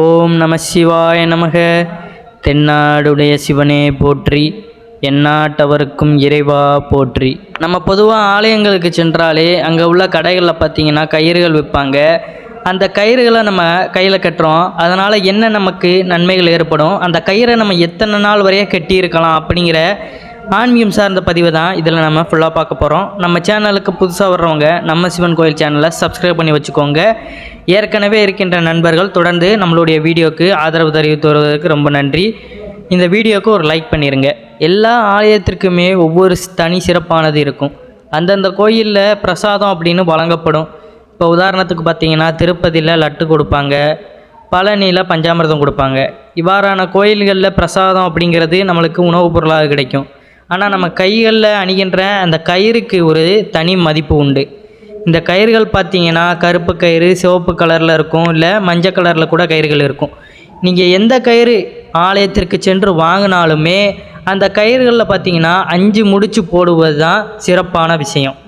ஓம் நம சிவாய நமக. தென்னாடுடைய சிவனே போற்றி எந்நாட்டவருக்கும் இறைவா போற்றி. நம்ம பொதுவாக ஆலயங்களுக்கு சென்றாலே அங்கே உள்ள கடைகளில் பார்த்தீங்கன்னா கயிறுகள் விற்பாங்க. அந்த கயிறுகளை நம்ம கையில் கட்டுறோம். அதனால் என்ன நமக்கு நன்மைகள் ஏற்படும்? அந்த கயிறை நம்ம எத்தனை நாள் வரைய கட்டியிருக்கலாம் அப்படிங்கிற ஆன்மீகம் சார்ந்த பதிவு தான். இதில் நம்ம ஃபுல்லாக பார்க்க போகிறோம் நம்ம சேனலுக்கு புதுசாக வர்றவங்க நம்ம சிவன் கோயில் சேனலை சப்ஸ்கிரைப் பண்ணி வச்சுக்கோங்க. ஏற்கனவே இருக்கின்ற நண்பர்கள் தொடர்ந்து நம்மளுடைய வீடியோக்கு ஆதரவு தெரிவித்து வருவதற்கு ரொம்ப நன்றி. இந்த வீடியோக்கு ஒரு லைக் பண்ணிடுங்க எல்லா ஆலயத்திற்குமே ஒவ்வொரு தனி சிறப்பானது இருக்கும். அந்தந்த கோயிலில் பிரசாதம் அப்படின்னு வழங்கப்படும். இப்போ உதாரணத்துக்கு பார்த்தீங்கன்னா திருப்பதியில் லட்டு கொடுப்பாங்க. பழனியில் பஞ்சாமிர்தம் கொடுப்பாங்க. இவ்வாறான கோயில்களில் பிரசாதம் அப்படிங்கிறது நம்மளுக்கு உணவுப் பொருளாக கிடைக்கும். ஆனால் நம்ம கைகளில் அணிகின்ற அந்த கயிறுக்கு ஒரு தனி மதிப்பு உண்டு. இந்த கயிறுகள் பார்த்தீங்கன்னா கருப்பு கயிறு சிவப்பு கலரில் இருக்கும் இல்லை மஞ்சள் கலரில் கூட கயிறுகள் இருக்கும். நீங்கள் எந்த கயிறு ஆலயத்திற்கு சென்று வாங்கினாலுமே அந்த கயிறுகளில் பார்த்தீங்கன்னா அஞ்சு முடிச்சு போடுவது தான் சிறப்பான விஷயம்.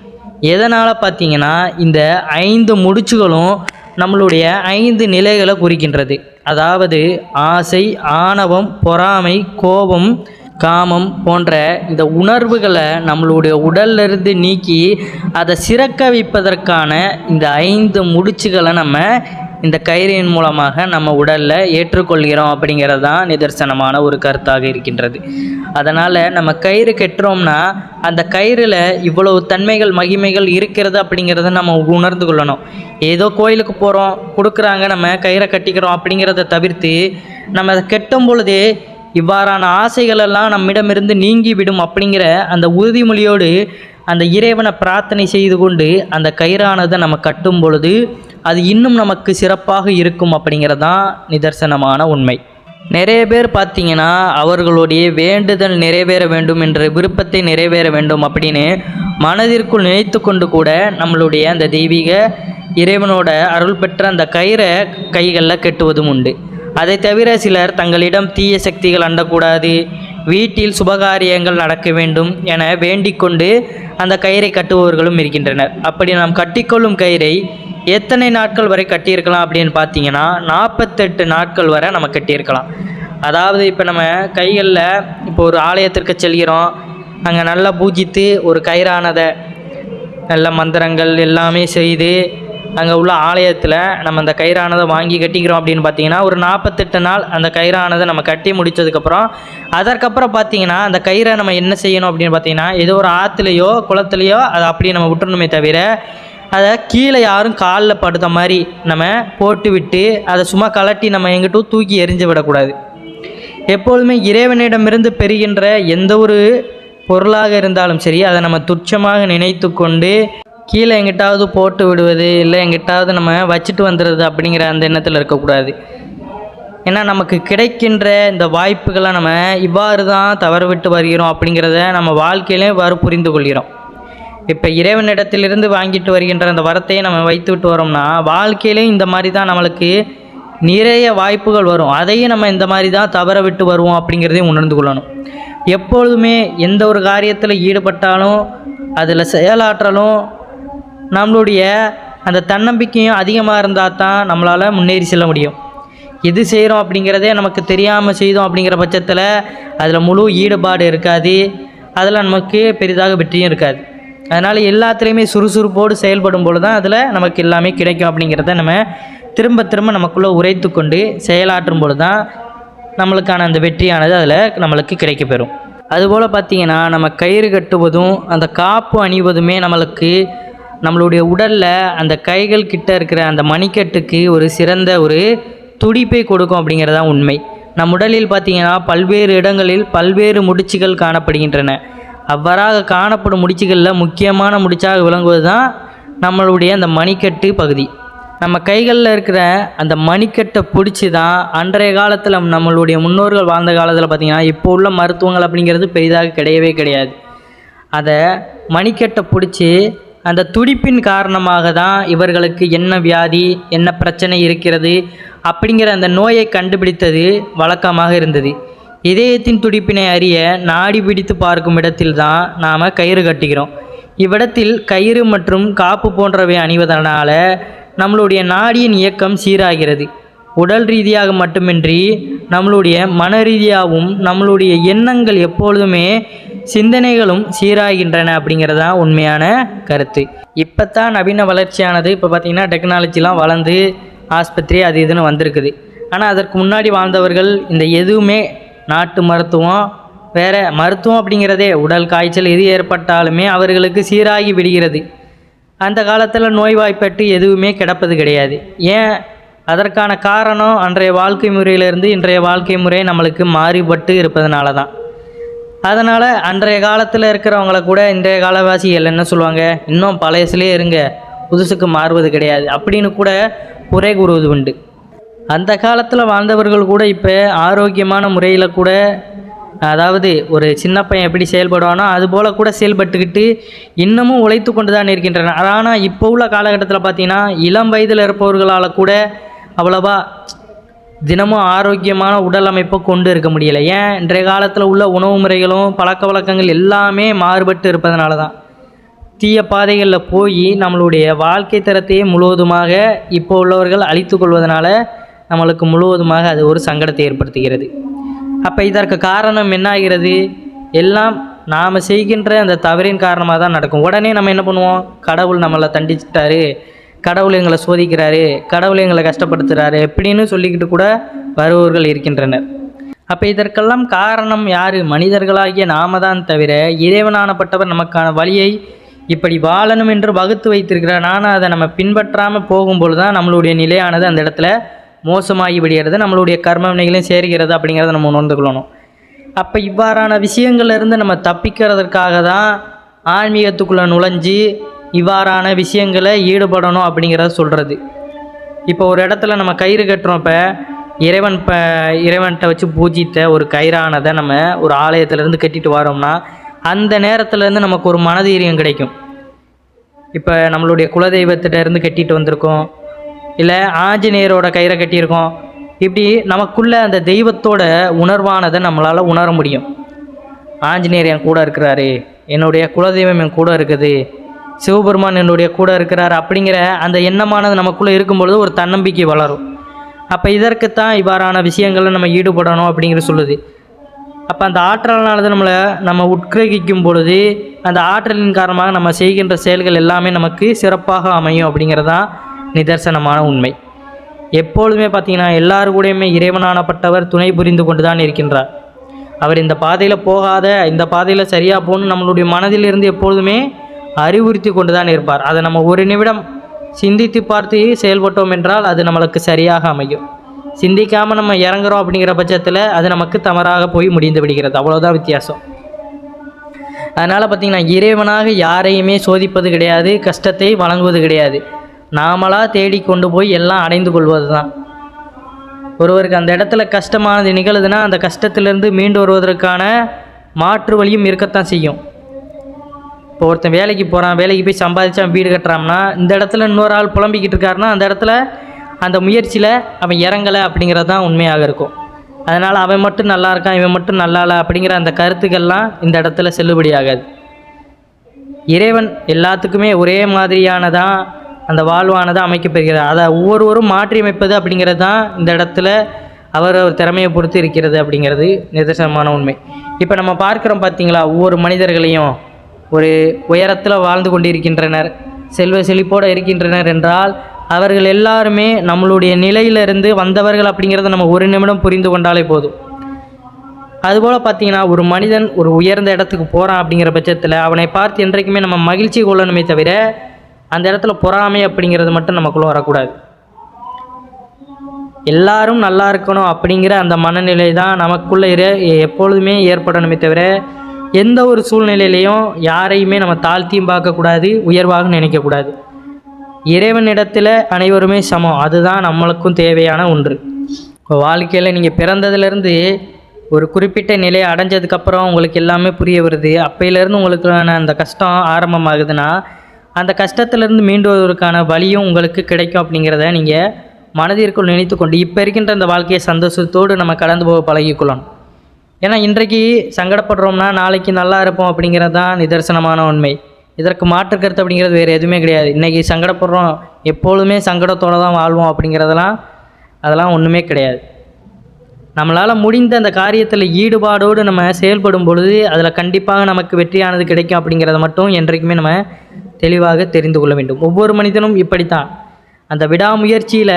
எதனால் பார்த்தீங்கன்னா இந்த ஐந்து முடிச்சுகளும் நம்மளுடைய ஐந்து நிலைகளை குறிக்கின்றது. அதாவது ஆசை ஆணவம் பொறாமை கோபம் காமம் போன்ற இந்த உணர்வுகளை நம்மளுடைய உடல்லிருந்து நீக்கி அதை சிறக்க வைப்பதற்கான இந்த ஐந்து முடிச்சுகளை நம்ம இந்த கயிறின் மூலமாக நம்ம உடலில் ஏற்றுக்கொள்கிறோம் அப்படிங்கிறது தான் நிதர்சனமான ஒரு கருத்தாக இருக்கின்றது. அதனால் நம்ம கயிறு கட்டுறோம்னா அந்த கயிறில் இவ்வளவு தன்மைகள் மகிமைகள் இருக்கிறது அப்படிங்கிறத நம்ம உணர்ந்து கொள்ளணும். ஏதோ கோயிலுக்கு போகிறோம் கொடுக்குறாங்க நம்ம கயிறை கட்டிக்கிறோம் அப்படிங்கிறத தவிர்த்து நம்ம அதை கட்டும் பொழுதே இவ்வாறான ஆசைகளெல்லாம் நம்மிடமிருந்து நீங்கி விடும் அப்படிங்கிற அந்த உறுதிமொழியோடு அந்த இறைவனை பிரார்த்தனை செய்து கொண்டு அந்த கயிறானதை நம்ம கட்டும் பொழுது அது இன்னும் நமக்கு சிறப்பாக இருக்கும் அப்படிங்கிறது தான் நிதர்சனமான உண்மை. நிறைய பேர் பார்த்தீங்கன்னா அவர்களுடைய வேண்டுதல் நிறைவேற வேண்டும் என்ற விருப்பத்தை நிறைவேற வேண்டும் அப்படின்னு மனதிற்குள் நினைத்து கொண்டு கூட நம்மளுடைய அந்த தெய்வீக இறைவனோட அருள் பெற்ற அந்த கயிறை கைகளில் கட்டுவதும் உண்டு. அதை தவிர சிலர் தங்களிடம் தீய சக்திகள் அண்டக்கூடாது. வீட்டில் சுபகாரியங்கள் நடக்க வேண்டும் என வேண்டிக்கொண்டு அந்த கயிறை கட்டுபவர்களும் இருக்கின்றனர். அப்படி நாம் கட்டிக்கொள்ளும் கயிறை எத்தனை நாட்கள் வரை கட்டியிருக்கலாம் அப்படின்னு பார்த்தீங்கன்னா நாற்பத்தெட்டு நாட்கள் வரை நம்ம கட்டியிருக்கலாம். அதாவது இப்போ நம்ம கைகளில் இப்போ ஒரு ஆலயத்திற்கு செல்கிறோம். அங்கே நல்லா பூஜித்து ஒரு கயிறானதை நல்ல மந்திரங்கள் எல்லாமே செய்து அங்கே உள்ள ஆலயத்தில் நம்ம அந்த கயிறானதை வாங்கி கட்டிக்கிறோம் அப்படின்னு பார்த்தீங்கன்னா ஒரு நாற்பத்தெட்டு நாள் அந்த கயிறானதை நம்ம கட்டி முடித்ததுக்கப்புறம் அதற்கப்புறம் பார்த்தீங்கன்னா அந்த கயிறை நம்ம என்ன செய்யணும் அப்படின்னு பார்த்தீங்கன்னா ஏதோ ஒரு ஆற்றுலையோ குளத்துலையோ அதை அப்படியே நம்ம விட்டுறணுமே தவிர அதை கீழே யாரும் காலில் படுத்த மாதிரி நம்ம போட்டு விட்டு அதை சும்மா கலட்டி நம்ம எங்கிட்டும் தூக்கி எரிஞ்சு விடக்கூடாது. எப்பொழுதுமே இறைவனிடமிருந்து பெறுகின்ற எந்த ஒரு பொருளாக இருந்தாலும் சரி அதை நம்ம துச்சமாக நினைத்து கொண்டு கீழே எங்கிட்டாவது போட்டு விடுவது இல்லை எங்கிட்டாவது நம்ம வச்சுட்டு வந்துடுறது அப்படிங்கிற அந்த எண்ணத்தில் இருக்கக்கூடாது. ஏன்னா நமக்கு கிடைக்கின்ற இந்த வாய்ப்புகளை நம்ம இவ்வாறு தான் தவறு விட்டு வருகிறோம் அப்படிங்கிறத நம்ம வாழ்க்கையிலே இவ்வாறு புரிந்து கொள்கிறோம். இப்போ இறைவனிடத்திலிருந்து வாங்கிட்டு வருகின்ற அந்த வரத்தையே நம்ம வைத்து விட்டு வரோம்னா வாழ்க்கையிலையும் இந்த மாதிரி தான் நம்மளுக்கு நிறைய வாய்ப்புகள் வரும். அதையும் நம்ம இந்த மாதிரி தான் தவற விட்டு வருவோம் அப்படிங்கிறதையும் உணர்ந்து கொள்ளணும். எப்பொழுதுமே எந்த ஒரு காரியத்தில் ஈடுபட்டாலும் அதில் செயலாற்றலும் நம்மளுடைய அந்த தன்னம்பிக்கையும் அதிகமாக இருந்தால் தான் நம்மளால் முன்னேறி செல்ல முடியும். எது செய்கிறோம் அப்படிங்கிறதே நமக்கு தெரியாமல் செய்தோம் அப்படிங்கிற பட்சத்தில் அதில் முழு ஈடுபாடு இருக்காது. அதில் நமக்கு பெரிதாக வெற்றியும் இருக்காது. அதனால் எல்லாத்துலேயுமே சுறுசுறுப்போடு செயல்படும் பொழுது தான் அதில் நமக்கு எல்லாமே கிடைக்கும் அப்படிங்கிறத நம்ம திரும்ப திரும்ப நமக்குள்ளே உரைத்து கொண்டு செயலாற்றும் பொழுது தான் நம்மளுக்கான அந்த வெற்றியானது அதில் நம்மளுக்கு கிடைக்கப்பெறும். அதுபோல் பார்த்திங்கன்னா நம்ம கயிறு கட்டுவதும் அந்த காப்பு அணிவதுமே நம்மளுக்கு நம்மளுடைய உடலில் அந்த கைகள் கிட்ட இருக்கிற அந்த மணிக்கட்டுக்கு ஒரு சிறந்த ஒரு துடிப்பை கொடுக்கும் அப்படிங்கிறதான் உண்மை. நம் உடலில் பார்த்திங்கன்னா பல்வேறு இடங்களில் பல்வேறு முடிச்சுகள் காணப்படுகின்றன. அவ்வாறாக காணப்படும் முடிச்சுகளில் முக்கியமான முடிச்சாக விளங்குவது தான் நம்மளுடைய அந்த மணிக்கட்டு பகுதி. நம்ம கைகளில் இருக்கிற அந்த மணிக்கட்டை பிடிச்சி தான் அன்றைய காலத்தில் நம்மளுடைய முன்னோர்கள் வாழ்ந்த காலத்தில் பார்த்திங்கன்னா இப்போ உள்ள மருத்துவங்கள் அப்படிங்கிறது பெரிதாக கிடையவே கிடையாது. அதை மணிக்கட்டை பிடிச்சி அந்த துடிப்பின் காரணமாக தான் இவர்களுக்கு என்ன வியாதி என்ன பிரச்சனை இருக்கிறது அப்படிங்கிற அந்த நோயை கண்டுபிடித்தது வழக்கமாக இருந்தது. இதயத்தின் துடிப்பினை அறிய நாடி பிடித்து பார்க்கும் இடத்தில் தான் நாம் கயிறு கட்டுகிறோம். இவ்விடத்தில் கயிறு மற்றும் காப்பு போன்றவை அணிவதனால நம்மளுடைய நாடியின் இயக்கம் சீராகிறது. உடல் ரீதியாக மட்டுமின்றி நம்மளுடைய மன ரீதியாகவும் நம்மளுடைய எண்ணங்கள் எப்பொழுதுமே சிந்தனைகளும் சீராகின்றன அப்படிங்கிறது தான் உண்மையான கருத்து. இப்போ தான் நவீன வளர்ச்சியானது இப்போ பார்த்திங்கன்னா டெக்னாலஜிலாம் வளர்ந்து ஆஸ்பத்திரி அது இதுன்னு வந்திருக்குது. ஆனால் அதற்கு முன்னாடி வாழ்ந்தவர்கள் இந்த எதுவுமே நாட்டு மருத்துவம் வேறு மருத்துவம் அப்படிங்கிறதே உடல் காய்ச்சல் எது ஏற்பட்டாலுமே அவர்களுக்கு சீராகி விடுகிறது. அந்த காலத்தில் நோய்வாய்ப்பட்டு எதுவுமே கிடப்பது கிடையாது. ஏன்? அதற்கான காரணம் அன்றைய வாழ்க்கை முறையிலிருந்து இன்றைய வாழ்க்கை முறை நம்மளுக்கு மாறுபட்டு இருப்பதனால தான் அதனால் அன்றைய காலத்தில் இருக்கிறவங்கள கூட இன்றைய காலவாசிகள் என்ன சொல்லுவாங்க? இன்னும் பழையசுலேயே இருங்க. புதுசுக்கு மாறுவது கிடையாது. அப்படின்னு கூட குறை கூறுவது உண்டு. அந்த காலத்தில் வாழ்ந்தவர்கள் கூட இப்போ ஆரோக்கியமான முறையில் கூட அதாவது ஒரு சின்ன பையன் எப்படி செயல்படுவானோ அதுபோல் கூட செயல்பட்டுக்கிட்டு இன்னமும் உழைத்து கொண்டு தான் இருக்கின்றனர். ஆனால் இப்போ உள்ள காலகட்டத்தில் பார்த்திங்கன்னா இளம் வயதில் இருப்பவர்களால் கூட அவ்வளோவா தினமும் ஆரோக்கியமான உடல் அமைப்பை கொண்டு இருக்க முடியலை. ஏன்? இன்றைய காலத்தில் உள்ள உணவு முறைகளும் பழக்க வழக்கங்கள் எல்லாமே மாறுபட்டு இருப்பதனால தான். தீய பாதைகளில் போய் நம்மளுடைய வாழ்க்கை தரத்தையே முழுவதுமாக இப்போ உள்ளவர்கள் அழித்து கொள்வதனால நம்மளுக்கு முழுவதுமாக அது ஒரு சங்கடத்தை ஏற்படுத்துகிறது. அப்போ இதற்கு காரணம் என்ன ஆகிறது எல்லாம் நாம் செய்கின்ற அந்த தவறின் காரணமாக தான் நடக்கும். உடனே நம்ம என்ன பண்ணுவோம்? கடவுள் நம்மளை தண்டிச்சிட்டாரு. கடவுள் எங்களை சோதிக்கிறாரு கடவுள் எங்களை கஷ்டப்படுத்துகிறாரு எப்படின்னு சொல்லிக்கிட்டு கூட வருபவர்கள் இருக்கின்றனர். அப்போ இதற்கெல்லாம் காரணம் யார்? மனிதர்களாகிய நாம தான் தவிர இறைவனானப்பட்டவர் நமக்கான வழியை இப்படி வாழணும் என்று வகுத்து வைத்திருக்கிறார். ஆனால் அதை நம்ம பின்பற்றாமல் போகும்பொழுது தான் நம்மளுடைய நிலையானது அந்த இடத்துல மோசமாகி விடுகிறது நம்மளுடைய கர்ம வினைகளையும் சேர்கிறது அப்படிங்கிறத நம்ம உணர்ந்து கொள்ளணும் அப்போ இவ்வாறான விஷயங்கள்லேருந்து நம்ம தப்பிக்கிறதற்காக தான் ஆன்மீகத்துக்குள்ளே நுழைஞ்சு இவ்வாறான விஷயங்களை ஈடுபடணும் அப்படிங்கிறத சொல்கிறது இப்போ ஒரு இடத்துல நம்ம கயிறு கட்டுறோம் இப்போ இறைவன் இப்போ இறைவன்கிட்ட வச்சு பூஜித்த ஒரு கயிறானதை நம்ம ஒரு ஆலயத்திலேருந்து கட்டிட்டு வரோம்னா அந்த நேரத்துலேருந்து நமக்கு ஒரு மனதீரியம் கிடைக்கும். இப்போ நம்மளுடைய குலதெய்வத்திட்ட இருந்து கட்டிட்டு வந்திருக்கோம். இல்லை ஆஞ்சநேயரோட கயிறை கட்டியிருக்கோம். இப்படி நமக்குள்ளே அந்த தெய்வத்தோட உணர்வானதை நம்மளால் உணர முடியும். ஆஞ்சநேயர் என் கூட இருக்கிறாரு. என்னுடைய குலதெய்வம் என் கூட இருக்குது. சிவபெருமான் என்னுடைய கூட இருக்கிறார் அப்படிங்கிற அந்த எண்ணமானது நமக்குள்ளே இருக்கும்பொழுது ஒரு தன்னம்பிக்கை வளரும். அப்போ இதற்குத்தான் இவ்வாறான விஷயங்களில் நம்ம ஈடுபடணும் அப்படிங்கிற சொல்லுது. அப்போ அந்த ஆற்றலானது நம்மளை நம்ம உட்கிரகிக்கும் பொழுது அந்த ஆற்றலின் காரணமாக நம்ம செய்கின்ற செயல்கள் எல்லாமே நமக்கு சிறப்பாக அமையும் அப்படிங்கிறதான் நிதர்சனமான உண்மை. எப்பொழுதுமே பார்த்தீங்கன்னா எல்லாரு கூடயுமே இறைவனானப்பட்டவர் துணை புரிந்து கொண்டு தான் இருக்கின்றார். அவர் இந்த பாதையில் போகாத இந்த பாதையில் சரியாக போகணும் நம்மளுடைய மனதிலிருந்து எப்பொழுதுமே அறிவுறுத்தி கொண்டு தான் இருப்பார். அதை நம்ம ஒரு நிமிடம் சிந்தித்து பார்த்து செயல்பட்டோம் என்றால் அது நம்மளுக்கு சரியாக அமையும். சிந்திக்காமல் நம்ம இறங்குறோம் அப்படிங்கிற பட்சத்தில் அது நமக்கு தவறாக போய் முடிந்து விடுகிறது. அவ்வளோதான் வித்தியாசம். அதனால் பார்த்திங்கன்னா இறைவனாக யாரையுமே சோதிப்பது கிடையாது கஷ்டத்தை வழங்குவது கிடையாது. நாமளாக தேடி கொண்டு போய் எல்லாம் அடைந்து கொள்வது தான் ஒருவருக்கு அந்த இடத்துல கஷ்டமானது நிகழுதுன்னா அந்த கஷ்டத்திலிருந்து மீண்டு வருவதற்கான மாற்று வழியும் இருக்கத்தான் செய்யும். இப்போ ஒருத்தன் வேலைக்கு போகிறான் வேலைக்கு போய் சம்பாதிச்சான் வீடு கட்டுறான்னா இந்த இடத்துல இன்னொரு ஆள் புலம்பிக்கிட்டு இருக்காருன்னா அந்த இடத்துல அந்த முயற்சியில் அவன் இறங்கலை அப்படிங்கிறது தான் உண்மையாக இருக்கும். அதனால் அவன் மட்டும் நல்லா இருக்கான் இவன் மட்டும் நல்லா இல்லை அப்படிங்கிற அந்த கருத்துக்கள்லாம் இந்த இடத்துல செல்லுபடியாகாது இறைவன் எல்லாத்துக்குமே ஒரே மாதிரியானதான் அந்த வாழ்வானதாக அமைக்கப்பெறுகிறது அதை ஒவ்வொருவரும் மாற்றி அமைப்பது அப்படிங்கிறது தான் இந்த இடத்துல அவர் திறமையை பொறுத்து இருக்கிறது அப்படிங்கிறது நிதர்சனமான உண்மை. இப்போ நம்ம பார்க்குறோம் பார்த்தீங்களா ஒவ்வொரு மனிதர்களையும் ஒரு உயரத்தில் வாழ்ந்து கொண்டிருக்கின்றனர். செல்வ செழிப்போடு இருக்கின்றனர் என்றால் அவர்கள் எல்லாருமே நம்மளுடைய நிலையிலிருந்து வந்தவர்கள் அப்படிங்கிறத நம்ம ஒரு நிமிடம் புரிந்து கொண்டாலே போதும். அதுபோல் பார்த்தீங்கன்னா ஒரு மனிதன் ஒரு உயர்ந்த இடத்துக்கு போகிறான் அப்படிங்கிற பட்சத்தில் அவனை பார்த்து என்றைக்குமே நம்ம மகிழ்ச்சி கொள்ளணுமே தவிர அந்த இடத்துல பொறாமை அப்படிங்கிறது மட்டும் நமக்குள்ளே வரக்கூடாது. எல்லாரும் நல்லா இருக்கணும் அப்படிங்கிற அந்த மனநிலை தான் நமக்குள்ளே இரு எப்பொழுதுமே ஏற்படணுமே தவிர எந்த ஒரு சூழ்நிலையிலையும் யாரையுமே நம்ம தாழ்த்தியும் பார்க்கக்கூடாது உயர்வாக நினைக்கக்கூடாது. இறைவனிடத்தில் அனைவருமே சமம். அதுதான் நம்மளுக்கும் தேவையான ஒன்று. இப்போ வாழ்க்கையில் நீங்கள் பிறந்ததுலேருந்து ஒரு குறிப்பிட்ட நிலையை அடைஞ்சதுக்கப்புறம் உங்களுக்கு எல்லாமே புரிய வருது. அப்பையிலேருந்து உங்களுக்கான அந்த கஷ்டம் ஆரம்பமாகுதுன்னா அந்த கஷ்டத்துலேருந்து மீண்டுவதற்கான வழியும் உங்களுக்கு கிடைக்கும் அப்படிங்கிறத நீங்கள் மனதிற்குள் நினைத்து கொண்டு இப்போ இருக்கின்ற அந்த வாழ்க்கையை சந்தோஷத்தோடு நம்ம கடந்து போக பழகிக்கொள்ளணும். ஏன்னா இன்றைக்கு சங்கடப்படுறோம்னா நாளைக்கு நல்லா இருப்போம் அப்படிங்கிறது தான் நிதர்சனமான உண்மை. இதற்கு மாற்று கருத்து அப்படிங்கிறது வேறு எதுவுமே கிடையாது. இன்றைக்கி சங்கடப்படுறோம் எப்பொழுதுமே சங்கடத்தோடு தான் வாழ்வோம் அப்படிங்கிறதெல்லாம் அதெல்லாம் ஒன்றுமே கிடையாது. நம்மளால் முடிந்த அந்த காரியத்தில் ஈடுபாடோடு நம்ம செயல்படும் பொழுது அதில் கண்டிப்பாக நமக்கு வெற்றியானது கிடைக்கும் அப்படிங்கிறத மட்டும் என்றைக்குமே நம்ம தெளிவாக தெரிந்து கொள்ள வேண்டும். ஒவ்வொரு மனிதனும் இப்படித்தான். அந்த விடாமுயற்சியில்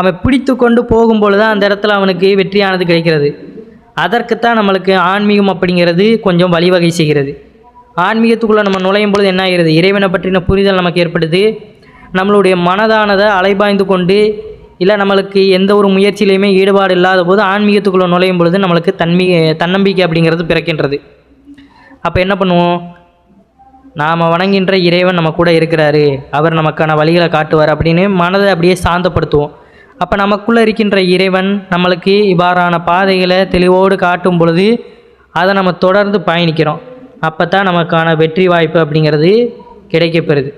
அவன் பிடித்து கொண்டு போகும்பொழுது தான் அந்த இடத்துல அவனுக்கு வெற்றியானது கிடைக்கிறது. அதற்குத்தான் நம்மளுக்கு ஆன்மீகம் அப்படிங்கிறது கொஞ்சம் வழிவகை செய்கிறது. ஆன்மீகத்துக்குள்ளே நம்ம நுழையும் பொழுது என்ன ஆகிறது? இறைவனை பற்றின புரிதல் நமக்கு ஏற்படுது. நம்மளுடைய மனதானதை அலைபாய்ந்து கொண்டு இல்லை நம்மளுக்கு எந்த ஒரு முயற்சியிலையுமே ஈடுபாடு இல்லாத போது ஆன்மீகத்துக்குள்ளே நுழையும் பொழுது நம்மளுக்கு தன்மி தன்னம்பிக்கை அப்படிங்கிறது பிறக்கின்றது. அப்போ என்ன பண்ணுவோம்? நாம் வணங்கின்ற இறைவன் நம்ம கூட இருக்கிறாரு. அவர் நமக்கான வழிகளை காட்டுவார் அப்படின்னு மனதை அப்படியே சாந்தப்படுத்துவோம். அப்போ நமக்குள்ளே இருக்கின்ற இறைவன் நம்மளுக்கு இவ்வாறான பாதைகளை தெளிவோடு காட்டும் பொழுது அதை நம்ம தொடர்ந்து பயணிக்கிறோம். அப்போ தான் நமக்கான வெற்றி வாய்ப்பு அப்படிங்கிறது கிடைக்கப்பெறுது.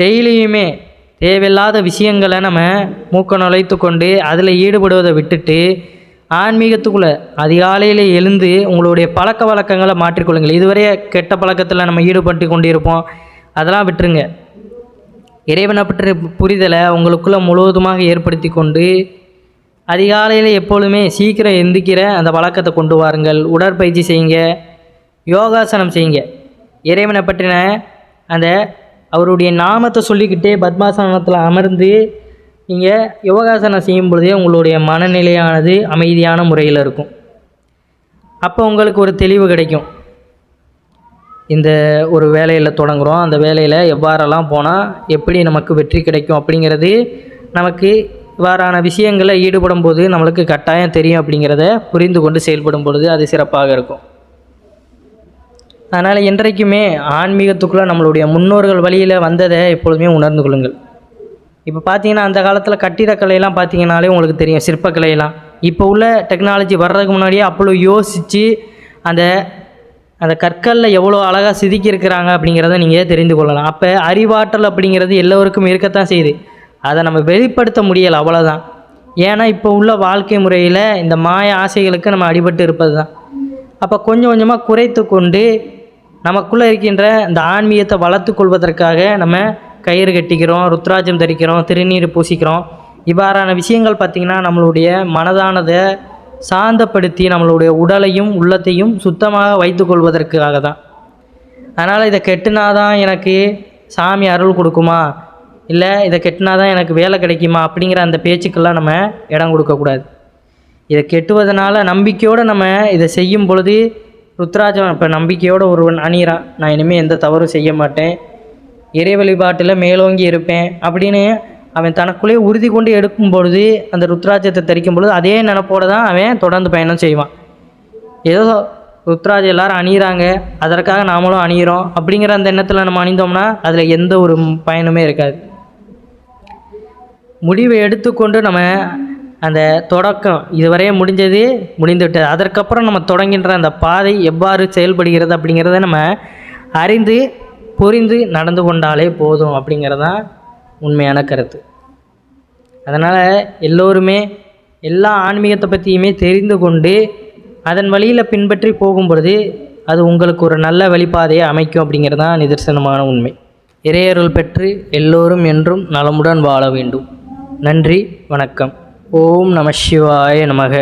டெய்லியுமே தேவையில்லாத விஷயங்களை நம்ம மூக்க நுழைத்து கொண்டு அதில் ஈடுபடுவதை விட்டுட்டு ஆன்மீகத்துக்குள்ளே அதிகாலையில் எழுந்து உங்களுடைய பழக்க வழக்கங்களை மாற்றிக்கொள்ளுங்கள். இதுவரைய கெட்ட பழக்கத்தில் நம்ம ஈடுபட்டு கொண்டிருப்போம். அதெல்லாம் விட்டுருங்க. இறைவனை பற்றிய புரிதலை உங்களுக்குள்ளே முழுவதுமாக ஏற்படுத்தி கொண்டு அதிகாலையில் எப்பொழுதுமே சீக்கிரம் எந்திக்கிற அந்த வழக்கத்தை கொண்டு வாருங்கள். உடற்பயிற்சி செய்யுங்க. யோகாசனம் செய்யுங்க. இறைவனை பற்றின அந்த அவருடைய நாமத்தை சொல்லிக்கிட்டே பத்மாசனத்தில் அமர்ந்து நீங்கள் யோகாசனம் செய்யும் பொழுதே உங்களுடைய மனநிலையானது அமைதியான முறையில் இருக்கும். அப்போ உங்களுக்கு ஒரு தெளிவு கிடைக்கும். இந்த ஒரு வேலையில் தொடங்குகிறோம் அந்த வேலையில் எவ்வாறெல்லாம் போனால் எப்படி நமக்கு வெற்றி கிடைக்கும் அப்படிங்கிறது நமக்கு இவ்வாறான விஷயங்களில் ஈடுபடும் போது நம்மளுக்கு கட்டாயம் தெரியும் அப்படிங்கிறத புரிந்து கொண்டு செயல்படும் பொழுது அது சிறப்பாக இருக்கும். அதனால் என்றைக்குமே ஆன்மீகத்துக்குள்ளே நம்மளுடைய முன்னோர்கள் வழியில் வந்ததை எப்பொழுதுமே உணர்ந்து கொள்ளுங்கள். இப்போ பார்த்தீங்கன்னா அந்த காலத்தில் கட்டிடக்கலையெல்லாம் பார்த்தீங்கன்னாலே உங்களுக்கு தெரியும். சிற்பக்கலையெல்லாம். இப்போ உள்ள டெக்னாலஜி வர்றதுக்கு முன்னாடியே அவ்வளோ யோசித்து அந்த அந்த கற்களில் எவ்வளோ அழகாக செதுக்கியிருக்கிறாங்க அப்படிங்கிறத நீங்கள் தெரிந்து கொள்ளலாம். அப்போ அறிவாற்றல் அப்படிங்கிறது எல்லோருக்கும் இருக்கத்தான் செய்யுது. அதை நம்ம வெளிப்படுத்த முடியலை அவ்வளோதான் ஏன்னா இப்போ உள்ள வாழ்க்கை முறையில் இந்த மாய ஆசைகளுக்கு நம்ம அடிபட்டு இருப்பது தான் அப்போ கொஞ்சம் கொஞ்சமாக குறைத்து கொண்டு நமக்குள்ளே இருக்கின்ற இந்த ஆன்மீகத்தை வளர்த்து கொள்வதற்காக நம்ம கயிறு கட்டிக்கிறோம் ருத்ராஜம் தரிக்கிறோம் திருநீர் பூசிக்கிறோம். இவ்வாறான விஷயங்கள் பார்த்திங்கன்னா நம்மளுடைய மனதானதை சாந்தப்படுத்தி நம்மளுடைய உடலையும் உள்ளத்தையும் சுத்தமாக வைத்து கொள்வதற்காக தான் அதனால் இதை கெட்டுனாதான் எனக்கு சாமி அருள் கொடுக்குமா? இல்லை இதை கெட்டினாதான் எனக்கு வேலை கிடைக்குமா? அப்படிங்கிற அந்த பேச்சுக்கெல்லாம் நம்ம இடம் கொடுக்கக்கூடாது. இதை கெட்டுவதனால நம்பிக்கையோடு நம்ம இதை செய்யும் பொழுது ருத்ராஜன் இப்போ நம்பிக்கையோடு ஒருவன் அணிகிறான் நான் இனிமேல் எந்த தவறும் செய்ய மாட்டேன். இறை வழிபாட்டில் மேலோங்கி இருப்பேன் அப்படின்னு அவன் தனக்குள்ளே உறுதி கொண்டு எடுக்கும் பொழுது அந்த ருத்ராஜ்யத்தை தரிக்கும் பொழுது அதே நினப்போடு தான் அவன் தொடர்ந்து பயணம் செய்வான். ஏதோ ருத்ராஜ் எல்லாரும் அணியிறாங்க அதற்காக நாமளும் அணியிறோம் அப்படிங்கிற அந்த எண்ணத்தில் நம்ம அணிந்தோம்னா அதில் எந்த ஒரு பயனுமே இருக்காது. முடிவை எடுத்துக்கொண்டு நம்ம அந்த தொடக்கம் இதுவரையே முடிஞ்சது முடிந்துவிட்டது. அதற்கப்புறம் நம்ம தொடங்கின்ற அந்த பாதை எவ்வாறு செயல்படுகிறது அப்படிங்கிறத நம்ம அறிந்து புரிந்து நடந்து கொண்டாலே போதும் அப்படிங்கிறது தான் உண்மையான கருத்து. அதனால் எல்லோருமே எல்லா ஆன்மீகத்தை பற்றியுமே தெரிந்து கொண்டு அதன் வழியில் பின்பற்றி போகும் பொழுது அது உங்களுக்கு ஒரு நல்ல வழிபாதையை அமைக்கும் அப்படிங்கிறது தான் நிதர்சனமான உண்மை. இறையருள் பெற்று எல்லோரும் என்றும் நலமுடன் வாழ வேண்டும். நன்றி வணக்கம். ஓம் நம சிவாய நமக.